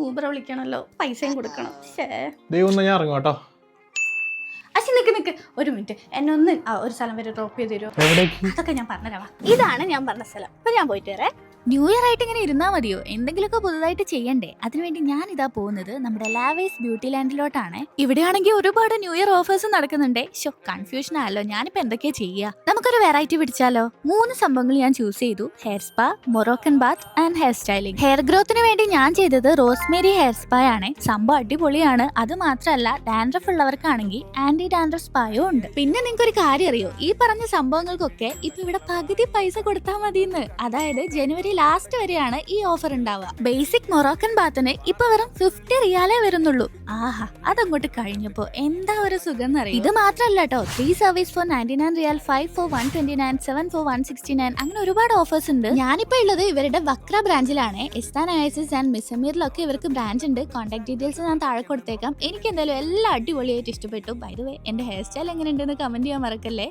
Uber വിളിക്കണല്ലോ. പൈസയും കൊടുക്കണം. ശേ ദൈവം ഞാൻ ഇറങ്ങും കേട്ടോ. നിക്ക് നിക്ക്. ഒരു മിനിറ്റ്. എന്നെ ഒന്ന് ആ, ഒരു സ്ഥലം വരെ ഡ്രോപ്പ് ചെയ്ത് തരുമോ എവിടേക്ക്? അതൊക്കെ ഞാൻ പറഞ്ഞുതരാം. ഇതാണ് ഞാൻ പറഞ്ഞ സ്ഥലം. അപ്പൊ ഞാൻ പോയിട്ട് വരേ. ന്യൂ ഇയർ ആയിട്ട് ഇങ്ങനെ ഇരുന്നാ മതിയോ? എന്തെങ്കിലുമൊക്കെ പുതുതായിട്ട് ചെയ്യണ്ടേ? അതിനുവേണ്ടി ഞാൻ ഇതാ പോകുന്നത് നമ്മുടെ ലാവേസ് ബ്യൂട്ടി ലാൻഡിലോട്ടാണ് ഇവിടെയാണെങ്കിൽ ഒരുപാട് ന്യൂ ഇയർ ഓഫേഴ്സ് നടക്കുന്നുണ്ടേ. ഷോ കൺഫ്യൂഷൻ ആയല്ലോ. ഞാനിപ്പോ എന്തൊക്കെയാ ചെയ്യാ? നമുക്കൊരു വെറൈറ്റി പിടിച്ചാലോ? മൂന്ന് സംഭവങ്ങൾ ഞാൻ ചൂസ് ചെയ്തു. Hair spa Moroccan bath and hair styling hair ഗ്രോത്തിന് വേണ്ടി ഞാൻ ചെയ്തത് റോസ്മേരി ഹെയർ സ്പാ ആണ് സംഭവം അടിപൊളിയാണ്. അത് മാത്രമല്ല ഡാൻഡ്രഫ് ഉള്ളവർക്കാണെങ്കിൽ ആന്റി ഡാൻഡ്രഫ് സ്പായോ ഉണ്ട്. പിന്നെ നിങ്ങൾക്ക് ഒരു കാര്യം അറിയോ? ഈ പറഞ്ഞ സംഭവങ്ങൾക്കൊക്കെ ഇപ്പൊ ഇവിടെ പകുതി പൈസ കൊടുത്താൽ മതിയെന്ന് അതായത് ജനുവരി ലാസ്റ്റ് വരെയാണ് ഈ ഓഫർ ഉണ്ടാവുക. ബേസിക് മൊറോക്കൻ ബാത്തിന് ഇപ്പൊ വെറും ഫിഫ്റ്റി റിയാലേ വരുന്നുള്ളൂ. ആഹാ അതങ്ങോട്ട് കഴിഞ്ഞപ്പോ എന്താ ഒരു സുഖം എന്നറിയാം ഇത് മാത്രല്ല കേട്ടോ three service four ninety nine riyal five four one twenty nine seven four one sixty nine അങ്ങനെ ഒരുപാട് ഓഫേഴ്സ് ഉണ്ട്. ഞാനിപ്പോ ഉള്ളത് ഇവരുടെ വക്ര ബ്രാഞ്ചിലാണ്. എസ്താൻ ഐസിസ് ആൻഡ് മിസമീറിലൊക്കെ ഇവർക്ക് ബ്രാഞ്ച് ഉണ്ട്. കോൺടാക്ട് ഡീറ്റെയിൽസ് ഞാൻ താഴെ കൊടുത്തേക്കാം. എനിക്ക് എന്തായാലും എല്ലാം അടിപൊളിയായിട്ട് ഇഷ്ടപ്പെട്ടു. ബൈ ദ വേ എന്റെ ഹെയർ സ്റ്റൈൽ എങ്ങനെയുണ്ടെന്ന് കമന്റ് ചെയ്യാൻ മറക്കല്ലേ?